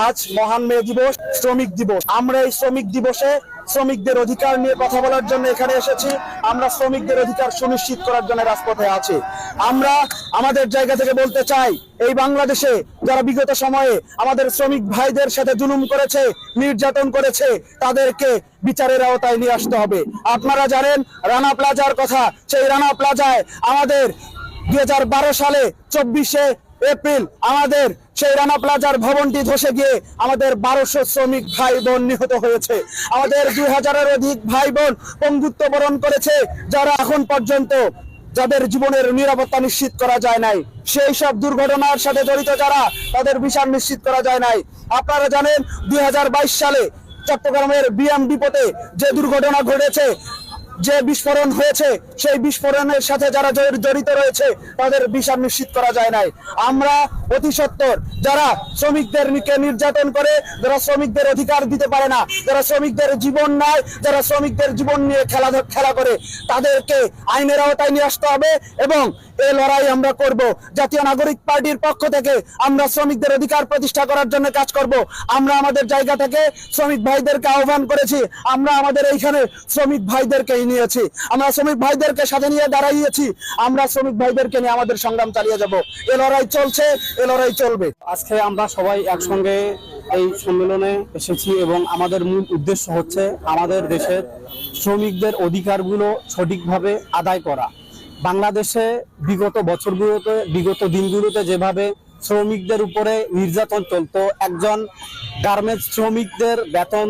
আজ মহান মে দিবস, শ্রমিক দিবস। আমরা এই শ্রমিক দিবসে শ্রমিকদের অধিকার নিয়ে কথা বলার জন্য এখানে এসেছি। আমরা শ্রমিকদের অধিকার সুনিশ্চিত করার জন্য রাজপথে আছি। আমরা আমাদের জায়গা থেকে বলতে চাই, এই বাংলাদেশে যারা বিগত সময়ে আমাদের শ্রমিক ভাইদের সাথে জুলুম করেছে, নির্যাতন করেছে, তাদেরকে বিচারের আওতায় নিয়ে আসতে হবে। আপনারা জানেন, রানা প্লাজার কথা। সেই রানা প্লাজায় আমাদের দুই হাজার বারো সালে চব্বিশে এপ্রিল আমাদের সেই রানা প্লাজার ভবনটি ধসে গিয়ে আমাদের বারোশো শ্রমিক ভাই বোন নিহত হয়েছে। আমাদের দুই হাজারের অধিক ভাই বোন পঙ্গুত্ব বরণ করেছে, যারা এখন পর্যন্ত যাদের জীবনের নিরাপত্তা নিশ্চিত করা যায় নাই। সেই সব দুর্ঘটনার সাথে জড়িত যারা, তাদের বিচার নিশ্চিত করা যায় নাই। আপনারা জানেন, দুই হাজার বাইশ সালে চট্টগ্রামের বিএম ডিপোতে যে দুর্ঘটনা ঘটেছে যে বিস্ফোরণ হয়েছে, সেই বিস্ফোরণের সাথে যারা জড়িত রয়েছে, তাদের বিচার নিশ্চিত করা যায় নাই। আমরা অতি সত্তর যারা শ্রমিকদের নির্যাতন করে, যারা শ্রমিকদের অধিকার দিতে পারে না, যারা শ্রমিকদের জীবন নেয় যারা শ্রমিকদের জীবন নিয়ে খেলা খেলা করে, তাদেরকে আইনের আওতায় নিয়ে আসতে হবে এবং এ লড়াই আমরা করব। জাতীয় নাগরিক পার্টির পক্ষ থেকে আমরা শ্রমিকদের অধিকার প্রতিষ্ঠা করার জন্য কাজ করব। আমরা আমাদের জায়গা থেকে শ্রমিক ভাইদেরকে আহ্বান করেছি, আমরা আমাদের এইখানে শ্রমিক ভাইদেরকে নিয়েছি। আমরা শ্রমিক ভাইদেরকে সাথে নিয়ে দাঁড়াইয়েছি। আমরা শ্রমিক ভাইদেরকে নিয়ে আমাদের সংগ্রাম চালিয়ে যাব। এ লড়াই চলছে, এ লড়াই চলবে। আজকে আমরা সবাই একসঙ্গে এই সম্মেলনে এসেছি এবং আমাদের মূল উদ্দেশ্য হচ্ছে আমাদের দেশের শ্রমিকদের অধিকারগুলো সঠিকভাবে আদায় করা। বাংলাদেশে বিগত বছরগুলোতে, বিগত দিনগুলোতে যেভাবে শ্রমিকদের উপরে নির্যাতন চলতো, একজন গার্মেন্টস শ্রমিকদের বেতন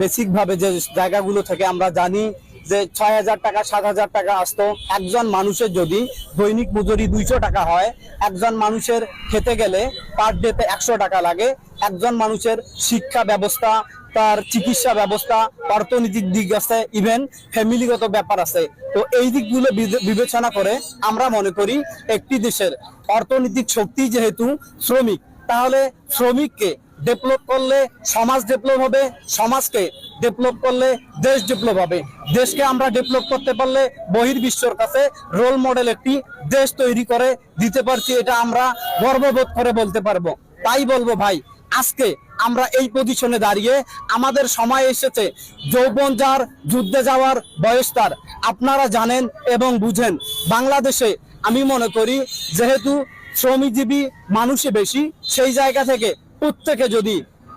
বেসিক ভাবে যে জায়গাগুলো থেকে আমরা জানি যে ছয় হাজার টাকা, সাত হাজার টাকা আসতো। একজন মানুষের যদি দৈনিক মজুরি দুইশো টাকা হয়, একজন মানুষের খেতে গেলে পার ডেতে একশো টাকা লাগে। একজন মানুষের শিক্ষা ব্যবস্থা, তার চিকিৎসা ব্যবস্থা অর্থনৈতিক দিক আছে ইভেন ফ্যামিলিগত ব্যাপার আছে। তো এই দিকগুলো বিবে- বিবেচনা করে আমরা মনে করি একটি দেশের অর্থনৈতিক শক্তি যেহেতু শ্রমিক, তাহলে শ্রমিককে ডেভেলপ করলে সমাজ ডেভেলপ হবে, সমাজকে ডেভেলপ করলে দেশ ডেভেলপ হবে। দেশকে আমরা ডেভেলপ করতে পারলে বহির্বিশ্বর কাছে রোল মডেল একটি দেশ তৈরি করে দিতে পারছি, এটা আমরা গর্ববোধ করে বলতে পারব। তাই বলব ভাই, আজকে আমরা এই পজিশনে দাঁড়িয়ে আমাদের সময় এসেছে, যৌবন যার, যুদ্ধে যাওয়ার বয়স তার। আপনারা জানেন এবং বুঝেন, বাংলাদেশে আমি মনে করি যেহেতু শ্রমিকজীবী মানুষই বেশি, সেই জায়গা থেকে প্রত্যেকে যদি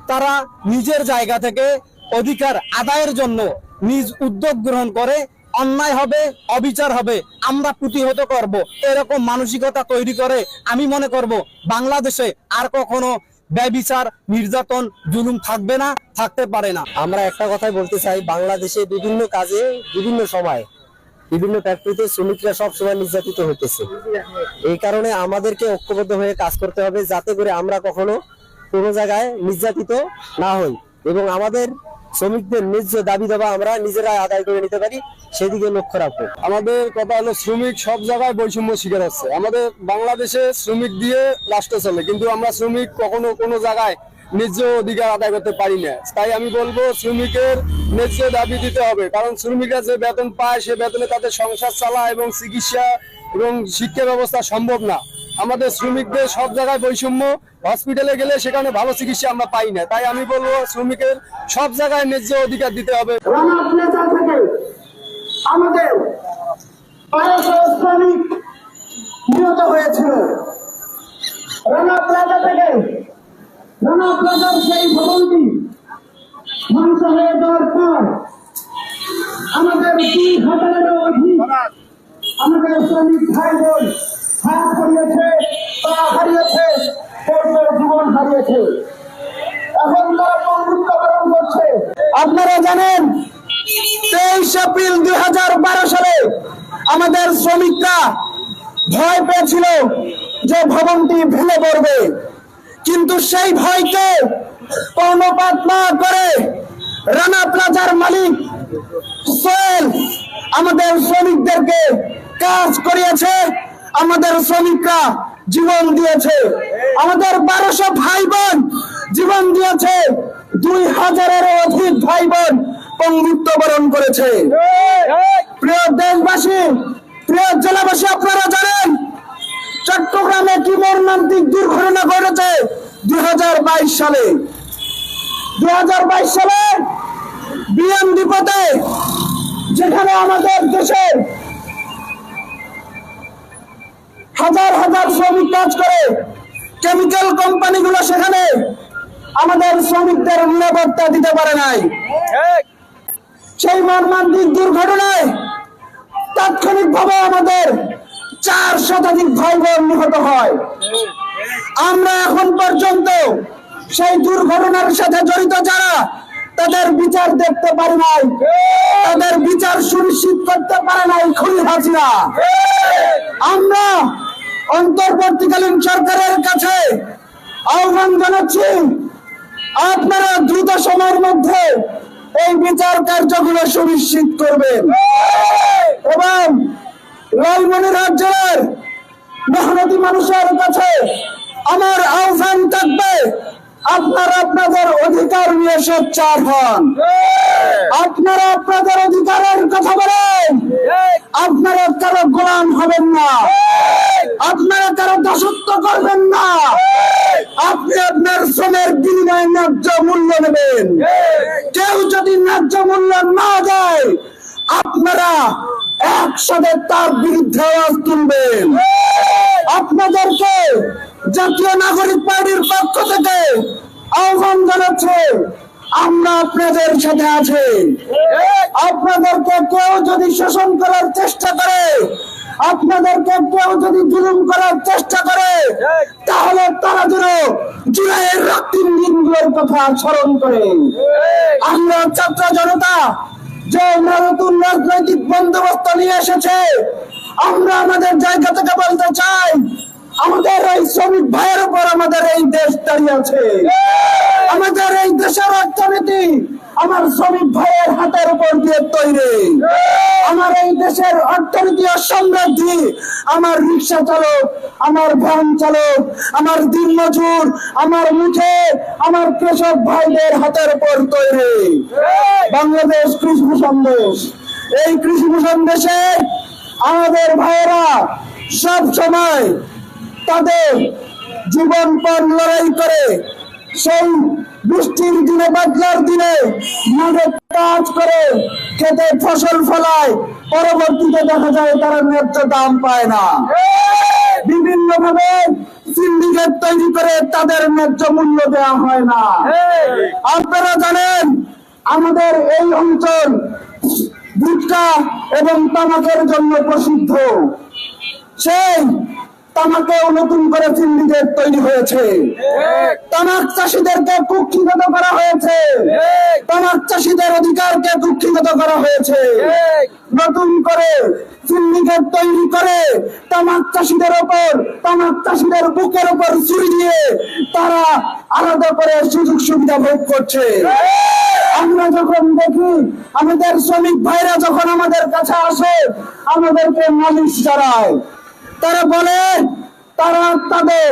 তারা নিজের জায়গা থেকে অধিকার আদায়ের জন্য নিজ উদ্যোগ গ্রহণ করে, অন্যায় হবে, অবিচার হবে, আমরা প্রতিহত করব। এরকম মানসিকতা তৈরি করে আমি মনে করব বাংলাদেশে আর কখনো ব্যবিচার, নির্যাতন, জুলুম থাকবে না, থাকতে পারে না। আমরা একটা কথাই বলতে চাই, বাংলাদেশে বিভিন্ন কাজে, বিভিন্ন সময়, বিভিন্ন ফ্যাক্টরিতে শ্রমিকরা সব সময় নির্যাতিত হইতেছে। এই কারণে আমাদেরকে ঐক্যবদ্ধ হয়ে কাজ করতে হবে, যাতে করে আমরা কখনো কোনো জায়গায় নির্যাতিত না হই। এবং আমাদের শ্রমিকদের ন্যায্য দাবি দাবা আমরা নিজেরাই আদায় করে নিতে পারি, সেদিকে লক্ষ্য রাখব। আমাদের কথা হলো শ্রমিক সব জায়গায় বৈষম্য শিকার হচ্ছে। আমাদের বাংলাদেশে শ্রমিক দিয়ে রাষ্ট্র চলে, কিন্তু আমরা শ্রমিক কখনো কোনো জায়গায় ন্যায্য অধিকার আদায় করতে পারি না। তাই আমি বলব, শ্রমিকের ন্যায্য দাবি দিতে হবে, কারণ শ্রমিকরা যে বেতন পায়, সে বেতনে তাদের সংসার চালা এবং চিকিৎসা এবং শিক্ষা ব্যবস্থা সম্ভব না। আমাদের শ্রমিকদের সব জায়গায় বৈষম্য হসপিটালে গেলে সেখানে ভালো চিকিৎসা আমরা পাই না। তাই আমি বলব, শ্রমিকের সব জায়গায় ন্যায্য অধিকার দিতে হবে। আমাদের শ্রমিক হয়েছিল। প্লাজা থেকে প্লাজার সেই আমাদের আমাদের শ্রমিক ভাই বোন হারিয়েছে হারিয়েছে কর্মের জীবন হারিয়েছে। এখন তারা বরণ করছে। আপনারা জানেন, তেইশ এপ্রিল দু হাজার বারো সালে আমাদের শ্রমিকরা ভয় পেয়েছিল যে ভবনটি ভেঙে পড়বে। কিন্তু সেই ভয়কে কর্ণপাত না করে রানা প্লাজার মালিক সোহেল আমাদের শ্রমিকদেরকে কাজ করিয়েছে। আমাদের শ্রমিকরা জীবন দিয়েছে। আমাদের বারোশো ভাই বোন জীবন দিয়েছে। দুই হাজারের অধিক ভাই বোন পঙ্গুত্ব বরণ করেছে। প্রিয় দেশবাসী, প্রিয় জেলাবাসী, আপনারা জানেন চট্টগ্রামে কি মর্মান্তিক দুর্ঘটনা ঘটেছে দুই হাজার বাইশ সালে। দু হাজার বাইশ সালে বিএম ডিপোতে, যেখানে আমাদের দেশের হাজার হাজার শ্রমিক কাজ করে কেমিক্যাল কোম্পানিগুলো সেখানে আমাদের শ্রমিকদের নিরাপত্তা দিতে পারে নাই। সেই মর্মান্তিক দুর্ঘটনায় তাৎক্ষণিকভাবে আমাদের চার শতাধিক ভাই বোন নিহত হয়। আমরা এখন পর্যন্ত সেই দুর্ঘটনার সাথে জড়িত যারা তাদের বিচার দেখতে পারে নাই। তাদের বিচার সুনিশ্চিত করতে পারে নাই খুনি হাজিরা আমরা অন্তর্বর্তীকালীন সরকারের কাছে আহ্বান জানাচ্ছি, আপনারা দ্রুত সময়ের মধ্যে এই বিচার কার্যগুলো সুনিশ্চিত করবেন। এবং লালমনিরহাট জেলার মেহনতি মানুষের কাছে আমার আহ্বান থাকবে আপনারা আপনাদের অধিকার নিয়ে সোচ্চার হন। আপনারা আপনাদের অধিকারের কথা বলেন। আপনারা কারও গোলাম হবেন না। আপনারা কারও দাসত্ব করবেন না। আপনি আপনার শ্রমের বিনিময়ে ন্যায্য মূল্য নেবেন। কেউ যদি ন্যায্য মূল্য না দেয় আপনারা একসাথে তার বিরুদ্ধে আওয়াজ তুলবেন। আপনাদেরকে জাতীয় নাগরিক পার্টির পক্ষ থেকে আহ্বান জানাচ্ছে, আমরা আপনাদের সাথে আছি। আপনাদেরকে কেউ যদি শোষণ করার চেষ্টা করে, আপনাদেরকে কেউ যদি জুলুম করার চেষ্টা করে, তাহলে তারা যেন জুলাইয়ের রক্তিম দিনগুলোর কথা স্মরণ করে। আমরা ছাত্র জনতা, যে নতুন রাজনৈতিক বন্দোবস্ত নিয়ে এসেছে, আমরা আমাদের জায়গা থেকে বলতে চাই আমাদের এই শ্রমিক ভাইয়ের উপর আমাদের এই দেশ দাঁড়িয়ে আছে। আমাদের এই দেশের অর্থনীতি আমার শ্রমিক ভাইয়ের হাতের উপর দিয়ে তৈরি। আমার এই দেশের অর্থনীতি সমৃদ্ধি, আমার রিক্সা চালক, আমার ভ্যান চালক, আমার দিন মজুর, আমার মুখে, আমার কৃষক ভাইদের হাতের উপর তৈরি। বাংলাদেশ কৃষি ভূষণ দেশ এই কৃষি ভূষণ দেশে আমাদের ভাইয়েরা সব সময় তাদের জীবন পর লড়াই করে সেই বৃষ্টির দিনে, বাদলার দিনে কাজ করে খেতে ফসল ফলায়। পরবর্তীতে দেখা যায় তারা ন্যায্য দাম পায় না। বিভিন্ন ভাবে সিন্ডিকেট তৈরি করে তাদের ন্যায্য মূল্য দেওয়া হয় না। আপনারা জানেন, আমাদের এই অঞ্চল গুটকা এবং তামাকের জন্য প্রসিদ্ধ। সেই তামাকেও নতুন করে সিন্ডিকেট তৈরি হয়েছে। তামাক চাষীদেরকে কুক্ষিগত করা হয়েছে। তামাক চাষীদের অধিকারকে কুক্ষিগত করা হয়েছে। নতুন করে সিন্ডিকেট তৈরি করে তামাক চাষীদের ওপর তামাক চাষীদের বুকের উপর ছুরি দিয়ে তারা আলাদা করে সুযোগ সুবিধা ভোগ করছে। আমরা যখন দেখি আমাদের শ্রমিক ভাইরা যখন আমাদের কাছে আসে আমাদেরকে মালিশ জানায়। তারা বলে, তারা তাদের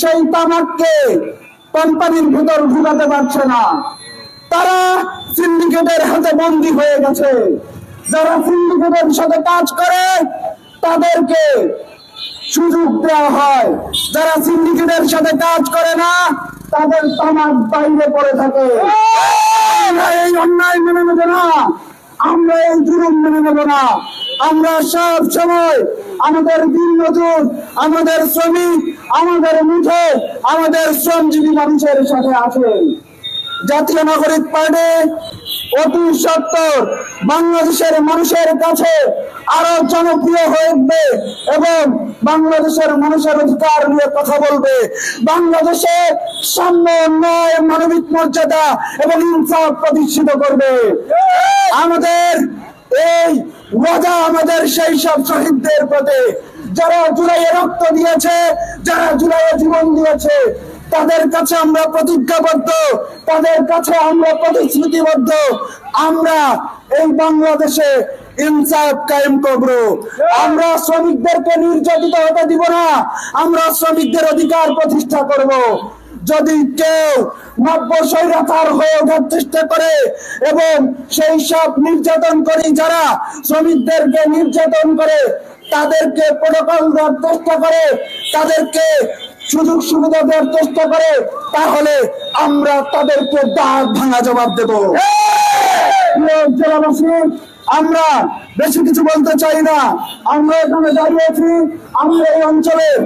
সেই তামাককে কোম্পানির ভিতর ঢুকাতে পারছে না। তারা সিন্ডিকেটের হাতে বন্দী হয়ে গেছে। যারা সিন্ডিকেটের সাথে কাজ করে, তাদেরকে সুযোগ দেওয়া হয়। যারা সিন্ডিকেটের সাথে কাজ করে না, তাদের তামাক বাইরে পড়ে থাকে। এই অন্যায় মেনে নেব না। আমরা এই জুলুম মেনে নেব না। আমরা সব সময় আমাদের দিন মজুর আমাদের শ্রমিক, আমাদের মুঠে, আমাদের শ্রমজীবী মানুষের সাথে আছে জাতীয় নাগরিক পার্টি অতি সত্তর বাংলাদেশের মানুষের কাছে আরও জনপ্রিয় হয়ে উঠবে এবং বাংলাদেশের মানুষের অধিকার নিয়ে কথা বলবে। বাংলাদেশে সাম্য ন্যায় মানবিক মর্যাদা এবং ইনসাফ প্রতিষ্ঠিত করবে। আমাদের এই ওয়াদা আমাদের সেই সব শহীদদের প্রতি যারা জুলাইয়ে রক্ত দিয়েছে, যারা জুলাইয়ে জীবন দিয়েছে, তাদের কাছে আমরা প্রতিজ্ঞাবদ্ধ, তাদের কাছে আমরা প্রতিশ্রুতিবদ্ধ। আমরা এই বাংলাদেশে ইনসাফ কায়েম করব। আমরা শ্রমিকদেরকে নির্যাতিত হতে দিব না। আমরা শ্রমিকদের অধিকার প্রতিষ্ঠা করব। যদি কেউ নব্য স্বৈরাচার হয়ে ওঠার চেষ্টা করে এবং সেই সব নির্যাতন করি যারা শ্রমিকদেরকে নির্যাতন করে, তাদেরকে প্রোটোকল দেওয়ার চেষ্টা করে, তাদেরকে সুযোগ সুবিধা দেওয়ার চেষ্টা করে, তাহলে আমরা তাদেরকে দাঁত ভাঙা জবাব দেব। জেলাবাসী, আমরা বেশি কিছু বলতে চাই না। আমরা এখানে দাঁড়িয়েছি আমরা এই অঞ্চলের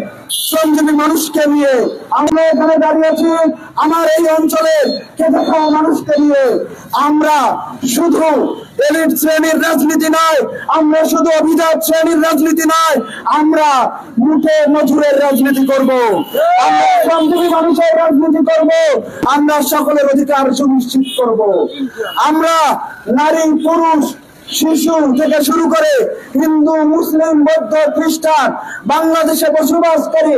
শ্রমজীবী মানুষকে নিয়ে আমরা এখানে দাঁড়িয়েছি আমার এই অঞ্চলের খেতে খাওয়া মানুষকে নিয়ে? আমরা শুধু এলিট শ্রেণির রাজনীতি নয়, আমরা শুধু অভিজাত শ্রেণির রাজনীতি নয়, আমরা মজুরের রাজনীতি করব। আমরা মানুষের রাজনীতি করব। আমরা সকলের অধিকার সুনিশ্চিত করব। আমরা নারী, পুরুষ শিশু থেকে শুরু করে হিন্দু, মুসলিম, বৌদ্ধ, খ্রিস্টান, বাংলাদেশে বসবাস করে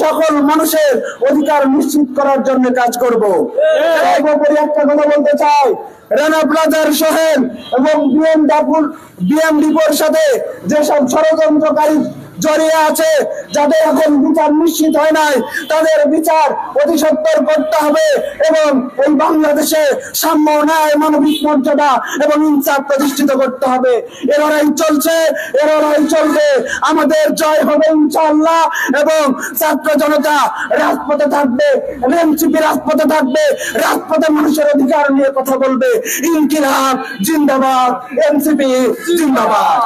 সকল মানুষের অধিকার নিশ্চিত করার জন্য কাজ করব। সর্বোপরি একটা কথা বলতে চাই, রানা প্লাজার সোহেল এবং বিএমডাব্লিউ বিএমডিপোর সাথে যেসব ষড়যন্ত্রকারী জড়িয়ে আছে, যাদের এখন বিচার নিশ্চিত হয় নাই, তাদের বিচার অতি সত্তর করতে হবে এবং এই বাংলাদেশে সাম্য ন্যায় মানবিক মর্যাদা এবং ইনসাফ প্রতিষ্ঠিত করতে হবে। এ লড়াই চলছে, এ লড়াই চলবে। আমাদের জয় হবে ইনশাআল্লাহ এবং ছাত্র জনতা রাজপথে থাকবে, এনসিপি রাজপথে থাকবে, রাজপথে মানুষের অধিকার নিয়ে কথা বলবে। ইনকিলাব জিন্দাবাদ এমসিপি জিন্দাবাদ।